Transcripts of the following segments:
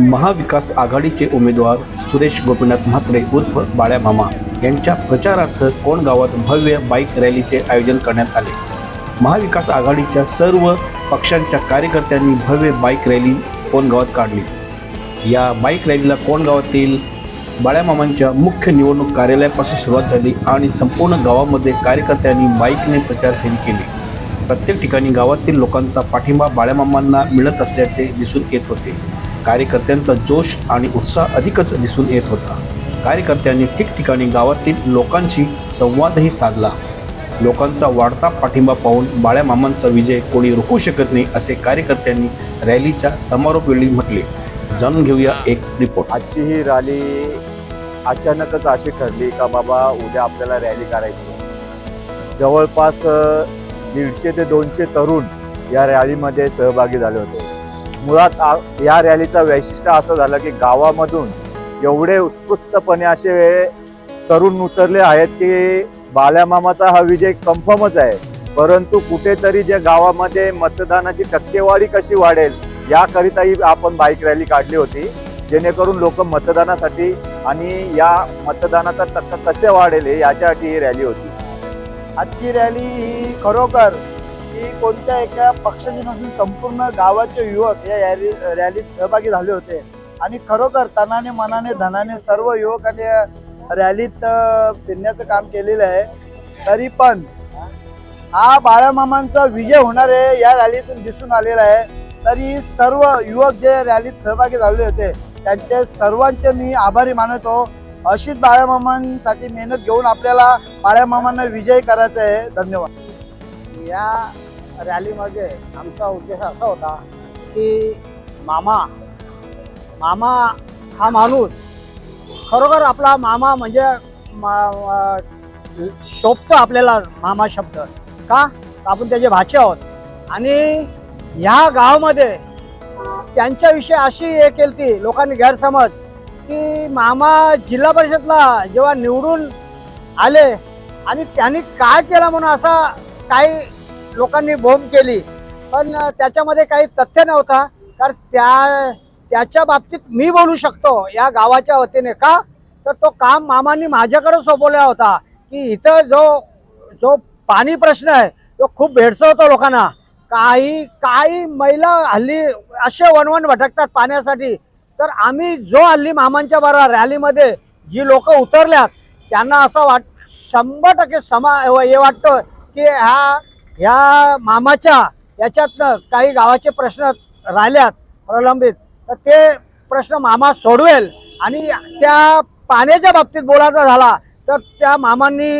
महाविकास आघाडीचे उमेदवार सुरेश गोपीनाथ म्हात्रे उर्फ बाळ्या मामा यांच्या प्रचारार्थ कोण गावात भव्य बाईक रॅलीचे आयोजन करण्यात आले. महाविकास आघाडीच्या सर्व पक्षांच्या कार्यकर्त्यांनी भव्य बाईक रॅली कोण गावात काढली. या बाईक रॅलीला कोणगावातील बाळ्यामामांच्या मुख्य निवडणूक कार्यालयापासून सुरुवात झाली आणि संपूर्ण गावामध्ये कार्यकर्त्यांनी बाईकने प्रचार फेरी केली. प्रत्येक ठिकाणी गावातील लोकांचा पाठिंबा बाळ्यामामांना मिळत असल्याचे दिसून येत होते. कार्यकर्त्यांचा जोश आणि उत्साह अधिकच दिसून येत होता. कार्यकर्त्यांनी ठिकठिकाणी गावातील लोकांशी संवादही साधला. लोकांचा वाढता पाठिंबा पाहून बाळ्यामामांचा विजय कोणी रोखू शकत नाही असे कार्यकर्त्यांनी रॅलीच्या समारोपवेळी म्हटले. जाणून घेऊया एक रिपोर्ट. आजची ही रॅली अचानकच अशी ठरली का बाबा उद्या आपल्याला रॅली करायची जवळपास दीडशे ते दोनशे तरुण या रॅलीमध्ये सहभागी झाले होते. मुळात या रॅलीचं वैशिष्ट्य असं झालं की गावामधून एवढे उत्कृष्टपणे असे तरुण उतरले आहेत की बाल्यामामाचा हा विजय कन्फर्मच आहे. परंतु कुठेतरी जे गावामध्ये मतदानाची टक्केवारी कशी वाढेल याकरिताही आपण बाईक रॅली काढली होती. जेणेकरून लोक मतदानासाठी आणि या मतदानाचा टक्का कसे वाढेल हे याच्यासाठी ही रॅली होती. आजची रॅली ही खरोखर की कोणत्या एका पक्षाची नसून संपूर्ण गावाचे युवक या रॅली रॅलीत सहभागी झाले होते. आणि खरोखर तनाने मनाने धनाने सर्व युवकांनी रॅलीत फिरण्याचं काम केलेलं आहे. तरी पण हा बाळामामांचा विजय होणार आहे या रॅलीतून दिसून आलेला आहे. तरी सर्व युवक जे रॅलीत सहभागी झाले होते त्यांचे सर्वांचे मी आभारी मानतो. अशीच बाळामामांसाठी मेहनत घेऊन आपल्याला बाळामामांना विजय करायचा आहे. धन्यवाद. या रॅलीमध्ये आमचा उद्देश असा होता की मामा मामा हा माणूस खरोखर आपला मामा म्हणजे मा- शोभतो आपल्याला मामा शब्द. का? आपण त्याचे भाचे आहोत. आणि ह्या गावामध्ये त्यांच्याविषयी अशी हे केली ती लोकांनी गैरसमज की मामा जिल्हा परिषदला जेव्हा निवडून आले आणि त्यांनी काय केलं म्हणून असा काही लोकांनी बोंब केली. पण त्याच्यामध्ये काही तथ्य नव्हता. कारण त्या त्याच्या बाबतीत मी बोलू शकतो या गावाच्या वतीने का? तर तो काम मामांनी माझ्याकडे सोपवला होता की इथं जो जो पाणी प्रश्न आहे तो खूप भेडसवतो लोकांना. काही काही महिला हल्ली असे वणवण भटकतात पाण्यासाठी. तर आम्ही जो हल्ली मामांच्या बरोबर रॅलीमध्ये जी लोक उतरल्यात त्यांना असं वाट शंभर टक्के समा हे वाटतं की ह्या ह्या मामाच्या याच्यातनं काही गावाचे प्रश्न राहिल्यात प्रलंबित तर ते प्रश्न मामा सोडवेल आणि त्या पाण्याच्या बाबतीत बोलायचा झाला तर त्या मामांनी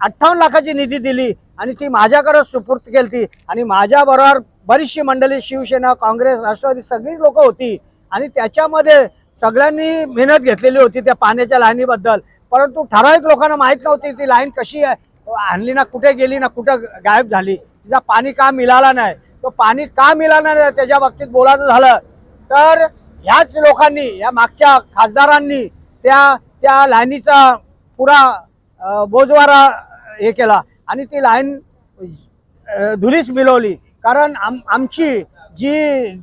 अठ्ठावन्न लाखाची निधी दिली आणि ती माझ्याकडे सुपूर्त केली आणि माझ्याबरोबर बरीचशी मंडळी शिवसेना काँग्रेस राष्ट्रवादी सगळीच लोक होती आणि त्याच्यामध्ये सगळ्यांनी मेहनत घेतलेली होती त्या पाण्याच्या लाईनीबद्दल. परंतु ठराविक लोकांना माहीत नव्हती ती लाईन कशी आहे आणली ना कुठे गेली ना कुठं गायब झाली तिचा पाणी का मिळाला नाही? तो पाणी का मिळाला नाही त्याच्या बाबतीत बोलायचं झालं तर ह्याच लोकांनी या मागच्या खासदारांनी त्या त्या लाईनीचा पुरा बोजवारा हे केला. आणि ती लाईन धुलीस मिळवली. कारण आम आमची जी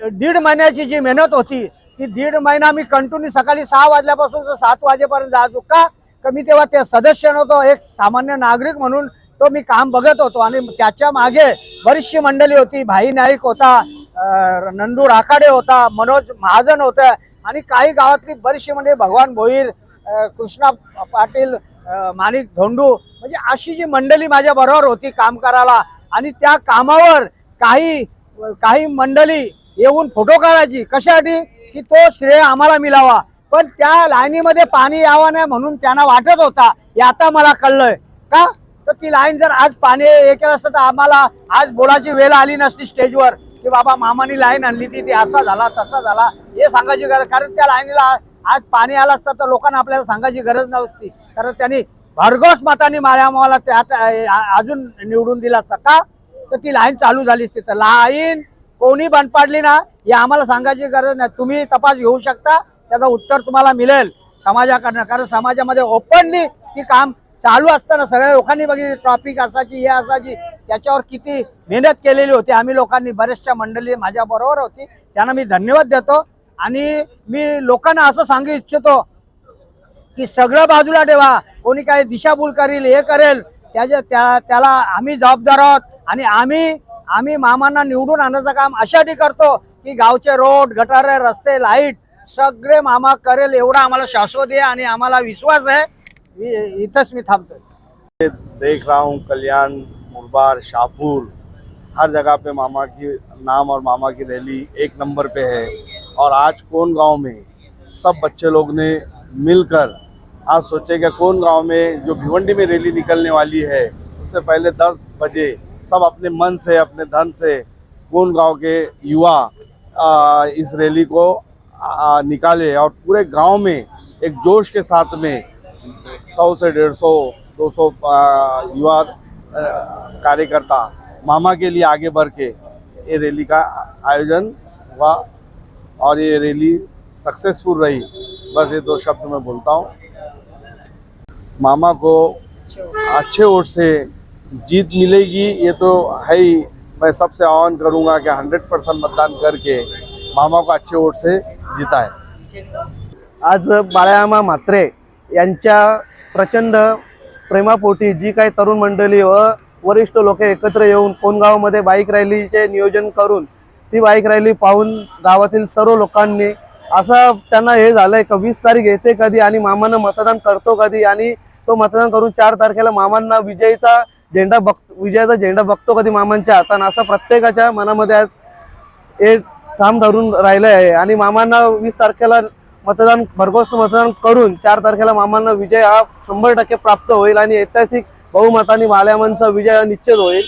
दीड महिन्याची जी मेहनत होती ती दीड महिना मी कंटिन्यू सकाळी सहा वाजल्यापासून सात वाजेपर्यंत जायचो का तर मी तेव्हा ते सदस्य नव्हतो एक सामान्य नागरिक म्हणून तो मी काम बघत होतो. आणि त्याच्यामागे बरीचशी मंडळी होती भाई नाईक होता नंदू राखाडे होता मनोज महाजन होत्या आणि काही गावातली बरीचशी मंडळी भगवान भोईर कृष्णा पाटील माणिक धोंडू म्हणजे अशी जी मंडळी माझ्या बरोबर होती काम करायला. आणि त्या कामावर काही काही मंडळी येऊन फोटो काढायची. कशासाठी? की तो श्रेय आम्हाला मिळावा. पण त्या लाईनीमध्ये पाणी यावं नाही म्हणून त्यांना वाटत होता. हे आता मला कळलंय. का? तर ती लाईन जर आज पाणी हे केलं असतं तर आम्हाला आज बोलाची वेळ आली नसती स्टेजवर. की बाबा मामानी लाईन आणली ती ती असा झाला तसा झाला. हे सांगायची गरज कारण त्या लाईनीला आज पाणी आलं असतं तर लोकांना आपल्याला सांगायची गरज नसती. कारण त्यांनी भरघोस मताने माझ्या मला त्यात अजून निवडून दिला असता. का? तर ती लाईन चालू झाली असती. तर लाईन कोणी बंद पाडली ना हे आम्हाला सांगायची गरज नाही. तुम्ही तपास घेऊ शकता. त्याचं उत्तर तुम्हाला मिळेल समाजाकडनं. कारण समाजामध्ये ओपनली ती काम चालू असताना सगळ्या लोकांनी बघितली. ट्रॉफिक असायची हे असायची. त्याच्यावर किती मेहनत केलेली होती. आम्ही लोकांनी बऱ्याचशा मंडळी माझ्याबरोबर होती. त्यांना मी धन्यवाद देतो. आणि मी लोकांना असं सांगू इच्छितो की सगळं बाजूला ठेवा. कोणी काही दिशाभूल करेल हे करेल त्याच्या त्या त्याला आम्ही जबाबदार आहोत. आणि आम्ही आम्ही मामांना निवडून आणण्याचं काम अशासाठी करतो की गावचे रोड गटारे रस्ते लाइट सगळे मामा करेल एवढा आम्हाला शाश्वत आहे आणि आम्हाला विश्वास आहे. इथंच मी थांबतोय. देख रहा हूँ, कल्याण, मुरबार, शाहपुर. हर जगह पे मामा की नाम और मामा की रैली एक नंबर पे है। और आज कौन गाँव में? सब बच्चे लोग ने मिलकर आज सोचे कि कौन गाँव में जो भिवंडी में रैली निकलने वाली है, उससे पहले 10 बजे सब अपने मन से, अपने धन से कौन गाँव के युवा इस रैली को निकाले और पूरे गाँव में एक जोश के साथ में सौ से डेढ़ सौ, दो सौ युवा कार्यकर्ता मामा के लिए आगे बढ़ के ये रैली का आयोजन हुआ और ये रैली सक्सेसफुल रही। बस ये दो शब्द मैं बोलता हूँ। मामा को अच्छे वोट से जीत मिलेगी, ये तो है ही। मैं सबसे आह्वान करूँगा कि हंड्रेड परसेंट मतदान करके मामा को अच्छे वोट से जित आहे. आज बाळामा म्हात्रे यांच्या प्रचंड प्रेमापोटी जी काही तरुण मंडळी व वरिष्ठ लोक एकत्र येऊन कोणगावमध्ये बाईक रॅलीचे नियोजन करून ती बाईक रॅली पाहून गावातील सर्व लोकांनी असं त्यांना हे झालंय का वीस तारीख येते कधी आणि मामांना मतदान करतो कधी आणि तो मतदान करून चार तारखेला मामांना विजयीचा झेंडा बघ विजयाचा झेंडा बघतो कधी मामांच्या हातानं? असं प्रत्येकाच्या मनामध्ये आज हे काम धरून राहिलं आहे. आणि मामांना वीस तारखेला मतदान भरघोस मतदान करून चार तारखेला मामांना विजय हा शंभर टक्के प्राप्त होईल आणि ऐतिहासिक बहुमताने माल्यामांचा विजय हा निश्चित होईल.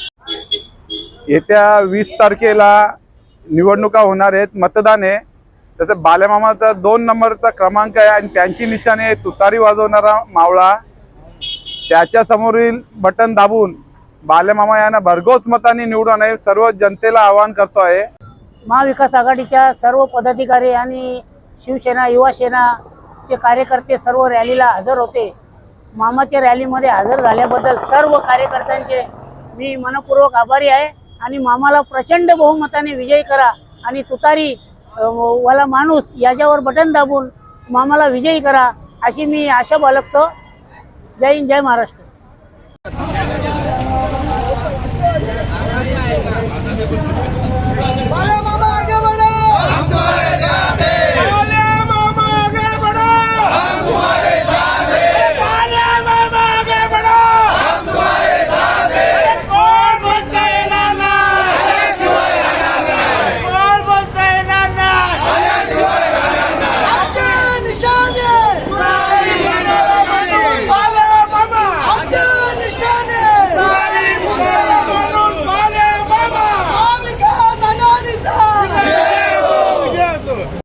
येत्या वीस तारखेला निवडणुका होणार आहेत. मतदान आहे. तसं बाल्यामामाचा दोन नंबरचा क्रमांक आहे आणि त्यांची निशाणी आहे. तुतारी वाजवणारा मावळा. त्याच्यासमोरील बटन दाबून बाल्यामामा यांना भरघोस मताने निवडून आहे सर्व जनतेला आवाहन करतो आहे. महाविकास आघाडीच्या सर्व पदाधिकारी आणि शिवसेना युवासेनाचे कार्यकर्ते सर्व रॅलीला हजर होते. मामाच्या रॅलीमध्ये हजर झाल्याबद्दल सर्व कार्यकर्त्यांचे मी मनपूर्वक आभारी आहे आणि मामाला प्रचंड बहुमताने विजयी करा आणि तुतारी वाला माणूस याच्यावर बटन दाबून मामाला विजयी करा अशी मी आशा बाळगतो. जय हिंद जय महाराष्ट्र.